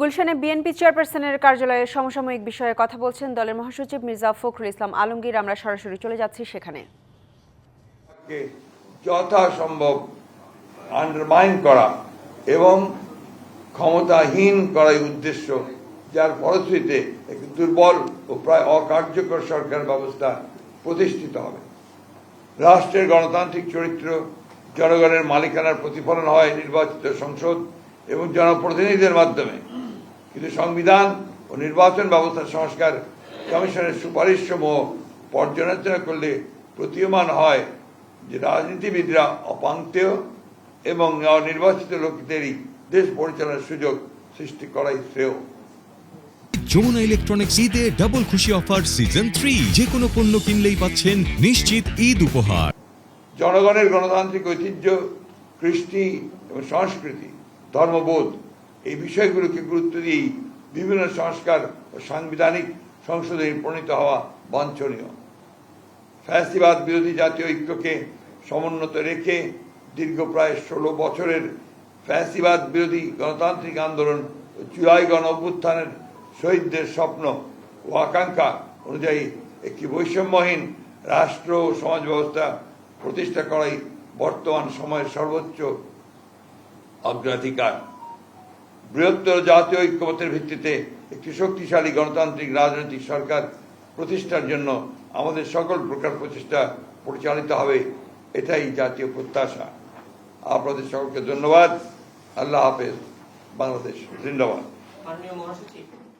গুলশানে বিএনপি চেয়ারপারসনের কার্যালয়ে সমসাময়িক বিষয়ে কথা বলছেন দলের মহাসচিব মির্জা ফখরুল ইসলাম আলমগীর। আমরা সরাসরি চলে যাচ্ছি সেখানে। যথাসম্ভব আন্ডারমাইন করা এবং ক্ষমতাহীন করাই উদ্দেশ্য, যার ফলশ্রুতিতে একটি দুর্বল ও প্রায় অকার্যকর সরকার ব্যবস্থা প্রতিষ্ঠিত হবে। রাষ্ট্রের গণতান্ত্রিক চরিত্র, জনগণের মালিকানার প্রতিফলন হয় নির্বাচিত সংসদ এবং জনপ্রতিনিধিদের মাধ্যমে। কিন্তু সংবিধান ও নির্বাচন ব্যবস্থা সংস্কার কমিশনের সুপারিশ সমূহ পর্যালোচনা করলে প্রতীয়মান হয় যে রাজনীতিবিদরা অপাঙ্ক্তেয় এবং নির্বাচিত লোকদেরই দেশ পরিচালনার সুযোগ সৃষ্টি করাই শ্রেয়। যমুনা ইলেকট্রনিক্স ঈদে ডাবল খুশি অফার সিজন থ্রি যে কোনো পণ্য কিনলেই পাচ্ছেন নিশ্চিত ঈদ উপহার। জনগণের গণতান্ত্রিক ঐতিহ্য কৃষ্টি এবং সংস্কৃতি ধর্মবোধ এই বিষয়গুলোকে গুরুত্ব দিয়েই বিভিন্ন সংস্কার ও সাংবিধানিক সংশোধনী প্রণীত হওয়া বাঞ্ছনীয়। ফ্যাসিবাদ বিরোধী জাতীয় ঐক্যকে সমুন্নত রেখে দীর্ঘ প্রায় ষোলো বছরের ফ্যাসিবাদ বিরোধী গণতান্ত্রিক আন্দোলন ও জুলাই গণ অভ্যুত্থানের শহীদদের স্বপ্ন ও আকাঙ্ক্ষা অনুযায়ী একটি বৈষম্যহীন রাষ্ট্র ও সমাজ ব্যবস্থা প্রতিষ্ঠা করাই বর্তমান সময়ের সর্বোচ্চ অগ্রাধিকার। বৃহত্তর জাতীয় ঐক্যমতের ভিত্তিতে একটি শক্তিশালী গণতান্ত্রিক রাজনৈতিক সরকার প্রতিষ্ঠার জন্য আমাদের সকল প্রকার প্রচেষ্টা পরিচালিত হবে, এটাই জাতীয় প্রত্যাশা। আপনাদের সকলকে ধন্যবাদ। আল্লাহ হাফেজ। বাংলাদেশ। জিন্দাবাদ।